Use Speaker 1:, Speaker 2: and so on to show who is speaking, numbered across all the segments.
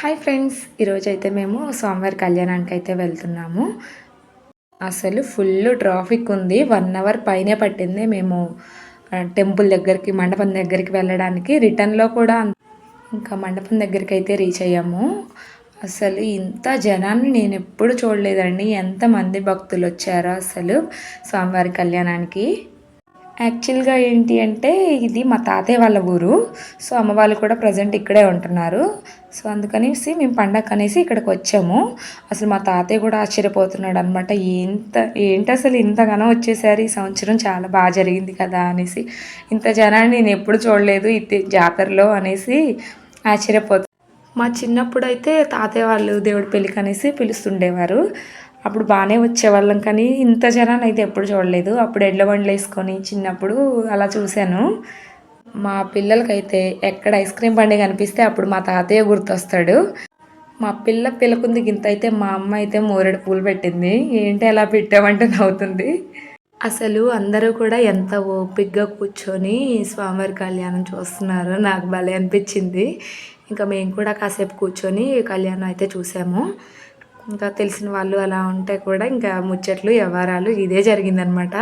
Speaker 1: Hi friends ఈరోజు అయితే మేము స్వామివారి కళ్యాణానికి అయితే వెళ్తున్నాము. అసలు ఫుల్ ట్రాఫిక్ ఉంది. వన్ అవర్ పైనే పట్టింది మేము టెంపుల్ దగ్గరికి మండపం దగ్గరికి వెళ్ళడానికి. రిటర్న్లో కూడా ఇంకా మండపం దగ్గరికి అయితే రీచ్ అయ్యాము. అసలు ఇంత జనాన్ని నేను ఎప్పుడు చూడలేదండి. ఎంతమంది భక్తులు వచ్చారో అసలు స్వామివారి కళ్యాణానికి. యాక్చువల్గా ఏంటి అంటే ఇది మా తాతయ్య వాళ్ళ ఊరు. సో అమ్మ వాళ్ళు కూడా ప్రజెంట్ ఇక్కడే ఉంటున్నారు. సో అందుకనేసి మేము పండగ అనేసి ఇక్కడికి వచ్చాము. అసలు మా తాతయ్య కూడా ఆశ్చర్యపోతున్నాడు అనమాట ఎంత ఏంటి అసలు ఇంతగానో వచ్చేసారు? ఈ సంవత్సరం చాలా బాగా జరిగింది కదా అనేసి. ఇంత జనాన్ని నేను ఎప్పుడు చూడలేదు ఇది జాతరలో అనేసి ఆశ్చర్యపోతు మా చిన్నప్పుడు అయితే తాతయ్య వాళ్ళు దేవుడి పెళ్ళికి అనేసి పిలుస్తుండేవారు. అప్పుడు బాగానే వచ్చేవాళ్ళం కానీ ఇంత జనాన్ని అయితే ఎప్పుడు చూడలేదు. అప్పుడు ఎడ్ల బండ్లు వేసుకొని చిన్నప్పుడు అలా చూశాను. మా పిల్లలకైతే ఎక్కడ ఐస్ క్రీమ్ బండి కనిపిస్తే అప్పుడు మా తాతయ్య గుర్తొస్తాడు. మా పిల్ల పిల్లకుంది గింత అయితే మా అమ్మ అయితే మోరెడు పూలు పెట్టింది. ఏంటి అలా పెట్టామంటే నవ్వుతుంది. అసలు అందరూ కూడా ఎంత ఓపిక్గా కూర్చొని స్వామివారి కళ్యాణం చూస్తున్నారు. నాకు భలే అనిపించింది. ఇంకా మేము కూడా కాసేపు కూర్చొని కళ్యాణం అయితే చూసాము. ఇంకా తెలిసిన వాళ్ళు అలా ఉంటే కూడా ఇంకా ముచ్చట్లు వ్యవహారాలు ఇదే జరిగిందనమాట.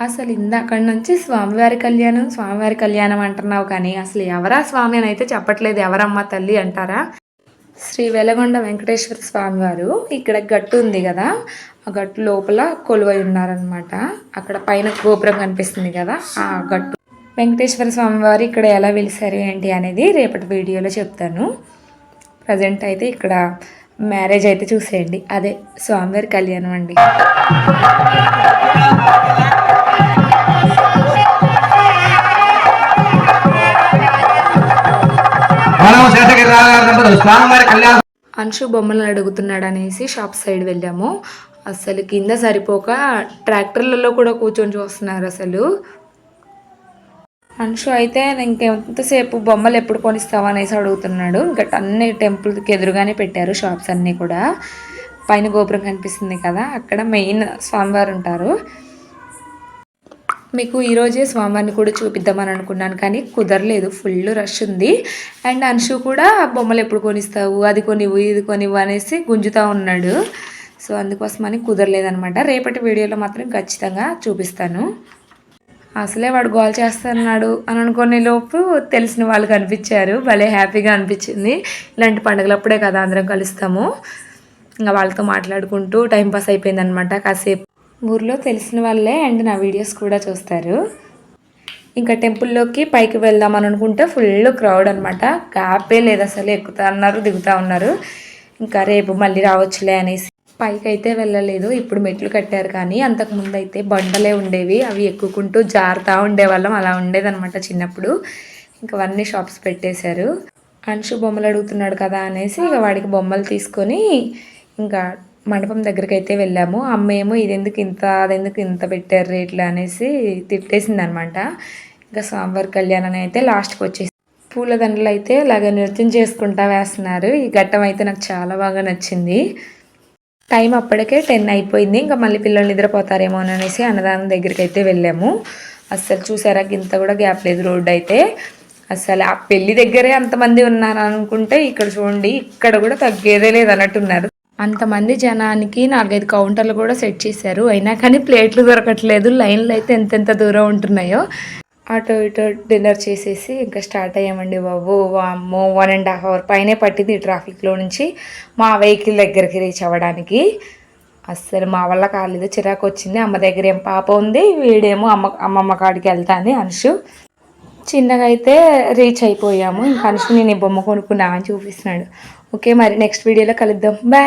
Speaker 1: అసలు ఇందాక నుంచి స్వామివారి కళ్యాణం స్వామివారి కళ్యాణం అంటున్నావు కానీ అసలు ఎవరా స్వామి అని అయితే చెప్పట్లేదు. ఎవరమ్మ తల్లి అంటారా? శ్రీ వెలగొండ వెంకటేశ్వర స్వామివారు ఇక్కడ గట్టు ఉంది కదా ఆ గట్టు లోపల కొలువై ఉన్నారనమాట. అక్కడ పైన గోపురం కనిపిస్తుంది కదా ఆ గట్టు. వెంకటేశ్వర స్వామివారు ఇక్కడ ఎలా వెలిసారు ఏంటి అనేది రేపటి వీడియోలో చెప్తాను. ప్రజెంట్ అయితే ఇక్కడ మ్యారేజ్ అయితే చూసేయండి. అదే స్వామివారి కళ్యాణం అండి. అంశు బొమ్మలు అడుగుతున్నాడు అనేసి షాప్ సైడ్ వెళ్ళాము. అసలు కింద సరిపోక ట్రాక్టర్లలో కూడా కూర్చొని చూస్తున్నారు అసలు. అంశు అయితే ఇంకెంతసేపు బొమ్మలు ఎప్పుడు కొనిస్తావా అనేసి అడుగుతున్నాడు. ఇంకా అన్ని టెంపుల్కి ఎదురుగానే పెట్టారు షాప్స్ అన్నీ కూడా. పైన గోపురం కనిపిస్తుంది కదా అక్కడ మెయిన్ స్వామివారు ఉంటారు. మీకు ఈరోజే స్వామివారిని కూడా చూపిద్దామని అనుకున్నాను కానీ కుదరలేదు ఫుల్ రష్ ఉంది. అండ్ అంశు కూడా బొమ్మలు ఎప్పుడు కొనిస్తావు అది కొనివ్వు ఇది కొనివ్వు అనేసి గుంజుతూ ఉన్నాడు. సో అందుకోసమని కుదరలేదనమాట రేపటి వీడియోలో మాత్రం ఖచ్చితంగా చూపిస్తాను. అసలే వాడు గోల్ చేస్తున్నాడు అని అనుకునే లోపు తెలిసిన వాళ్ళు కనిపించారు. భలే హ్యాపీగా అనిపించింది. ఇలాంటి పండుగలప్పుడే కదా అందరం కలుస్తాము. ఇంకా వాళ్ళతో మాట్లాడుకుంటూ టైం పాస్ అయిపోయిందనమాట కాసేపు. ఊర్లో తెలిసిన వాళ్ళే అండ్ నా వీడియోస్ కూడా చూస్తారు. ఇంకా టెంపుల్లోకి పైకి వెళ్దాం అని అనుకుంటే ఫుల్ క్రౌడ్ అనమాట గ్యాపే లేదు అసలు ఎక్కుతా ఉన్నారు దిగుతూ ఉన్నారు. ఇంకా రేపు మళ్ళీ రావచ్చులే అనేసి. పైకి అయితే వెళ్ళలేదు. ఇప్పుడు మెట్లు కట్టారు కానీ అంతకుముందు అయితే బండలే ఉండేవి. అవి ఎక్కుకుంటూ జారుతూ ఉండేవాళ్ళం. అలా ఉండేదన్నమాట చిన్నప్పుడు. ఇంకా అవన్నీ షాప్స్ పెట్టేశారు. అంశు బొమ్మలు అడుగుతున్నాడు కదా అనేసి ఇక వాడికి బొమ్మలు తీసుకొని ఇంకా మండపం దగ్గరికి అయితే వెళ్ళాము. అమ్మ ఏమో ఇది ఎందుకు ఇంత అదెందుకు ఇంత పెట్టారు రేట్లు అనేసి తిట్టేసింది అనమాట ఇంకా స్వామివారి కళ్యాణం అయితే లాస్ట్కి వచ్చేసి పూలదండలు అయితే ఇలాగ నృత్యం చేసుకుంటా వేస్తున్నారు. ఈ ఘట్టం అయితే నాకు చాలా బాగా నచ్చింది. టైం అప్పటికే టెన్ అయిపోయింది. ఇంకా మళ్ళీ పిల్లలు నిద్రపోతారేమో అని అనేసి అన్నదానం దగ్గరికి అయితే వెళ్ళాము. అస్సలు చూసారా? ఇంత కూడా గ్యాప్ లేదు రోడ్డు అయితే. అసలు ఆ పెళ్ళి దగ్గరే అంతమంది ఉన్నారు అనుకుంటే ఇక్కడ చూడండి ఇక్కడ కూడా తగ్గేదే లేదు అన్నట్టున్నారు అంతమంది జనానికి నాలుగైదు కౌంటర్లు కూడా సెట్ చేశారు. అయినా కానీ ప్లేట్లు దొరకట్లేదు. లైన్లు అయితే ఎంతెంత దూరం ఉంటున్నాయో. అటు ఇటు డిన్నర్ చేసేసి ఇంకా స్టార్ట్ అయ్యామండి బాబు. అమ్మో వన్ అండ్ హాఫ్ అవర్ పైనే పట్టింది ట్రాఫిక్లో నుంచి. మా వెహికల్ దగ్గరికి రీచ్ అవ్వడానికి. అస్సలు మా వల్ల కాలేదు చిరాకు వచ్చింది. అమ్మ దగ్గర ఏం పాప ఉంది వీడేమో అమ్మ అమ్మమ్మ కాడికి వెళ్తాను అనుషు. చిన్నగా అయితే రీచ్ అయిపోయాము. ఇంకా అనుషు నేను ఈ బొమ్మ కొనుక్కున్నా అని చూపిస్తున్నాడు. ఓకే మరి నెక్స్ట్ వీడియోలో కలుద్దాం. బాయ్